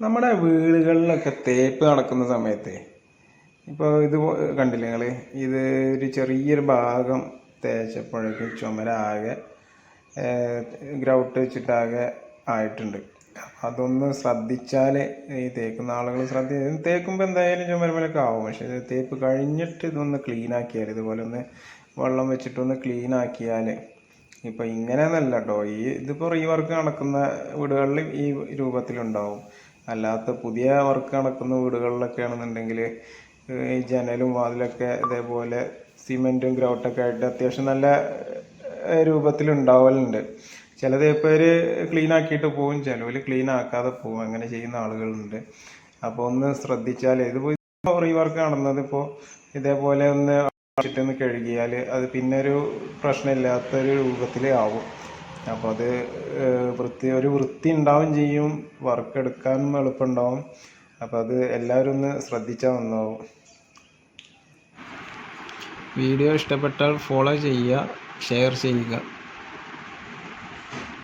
നമ്മുടെ വീടുകളിലൊക്കെ തേപ്പ് നടക്കുന്ന സമയത്ത് ഇപ്പോൾ ഇത് കണ്ടില്ലേ നിങ്ങൾ ഇത് ഒരു ചെറിയൊരു ഭാഗം തേച്ചപ്പോഴേക്കും ചുമരാകെ ഗ്രൗട്ട് വെച്ചിട്ടാകെ ആയിട്ടുണ്ട്. അതൊന്ന് ശ്രദ്ധിച്ചാൽ ഈ തേക്കുന്ന ആളുകൾ ശ്രദ്ധ തേക്കുമ്പോൾ എന്തായാലും ചുമരമലൊക്കെ ആവും. പക്ഷേ തേപ്പ് കഴിഞ്ഞിട്ട് ഇതൊന്ന് ക്ലീൻ ആക്കിയാൽ ഇതുപോലെ ഒന്ന് വെള്ളം വെച്ചിട്ടൊന്ന് ക്ലീൻ ആക്കിയാൽ ഇപ്പൊ ഇങ്ങനെയൊന്നല്ല കേട്ടോ ഈ ഇതിപ്പോ റീവർക്ക് നടക്കുന്ന വീടുകളിൽ ഈ രൂപത്തിലുണ്ടാവും. അല്ലാത്ത പുതിയ വർക്ക് നടക്കുന്ന വീടുകളിലൊക്കെ ആണെന്നുണ്ടെങ്കിൽ ഈ ജനലും വാതിലൊക്കെ ഇതേപോലെ സിമെന്റും ഗ്രൗട്ടൊക്കെ ആയിട്ട് അത്യാവശ്യം നല്ല രൂപത്തിൽ രൂപത്തിലുണ്ടാവലുണ്ട്. ചില തേപ്പേര് ക്ലീൻ ആക്കിയിട്ട് പോകും ചിലവര് ക്ലീൻ ആക്കാതെ പോകും അങ്ങനെ ചെയ്യുന്ന ആളുകളുണ്ട്. അപ്പോൾ ഒന്ന് ശ്രദ്ധിച്ചാൽ ഇത് റീ വർക്ക് നടന്നത് ഇപ്പോൾ ഇതേപോലെ ഒന്ന് വെച്ചിട്ടൊന്ന് കഴുകിയാൽ അത് പിന്നെ ഒരു പ്രശ്നമില്ലാത്തൊരു രൂപത്തിൽ ആവും. അപ്പോൾ അത് വൃത്തി ഒരു വൃത്തി ഉണ്ടാവും ചെയ്യും വർക്ക് എടുക്കാനും എളുപ്പമുണ്ടാവും. അപ്പോൾ അത് എല്ലാവരും ഒന്ന് ശ്രദ്ധിച്ചാൽ നന്നാവും. വീഡിയോ ഇഷ്ടപ്പെട്ടാൽ ഫോളോ ചെയ്യുക ഷെയർ ചെയ്യുക.